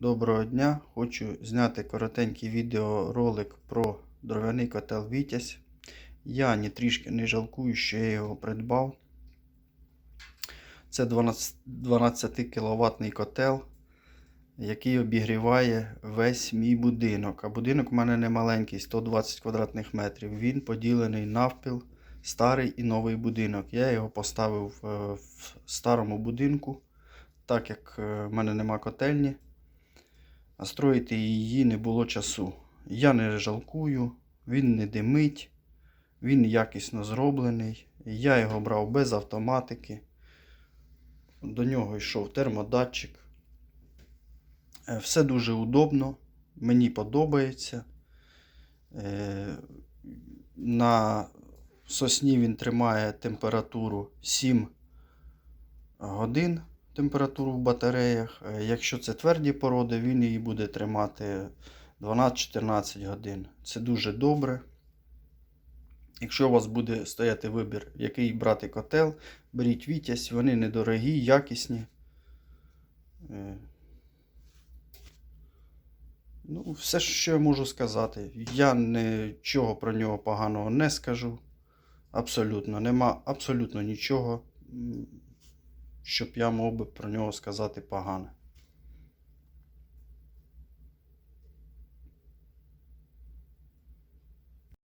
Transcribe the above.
Доброго дня! Хочу зняти коротенький відеоролик про дров'яний котел Вітязь. Я ні трішки не жалкую, що я його придбав. Це 12, 12 кВт котел, який обігріває весь мій будинок. А будинок у мене не маленький, 120 квадратних метрів. Він поділений навпіл, старий і новий будинок. Я його поставив е, в старому будинку, так як е, в мене нема котельні а строїти її не було часу. Я не жалкую, він не димить, він якісно зроблений. Я його брав без автоматики. До нього йшов термодатчик. Е, Все дуже удобно, мені подобається. Е, На сосні він тримає температуру 7 годин температуру в батареях. Е, Якщо це тверді породи, він її буде тримати 12-14 годин. Це дуже добре. Якщо у вас буде стояти вибір, який брати котел, беріть Вітязь, вони недорогі, якісні. Е, Ну, все, що я можу сказати. Я нічого про нього поганого не скажу. Абсолютно. Нема абсолютно нічого, щоб я мог би про нього сказати погане.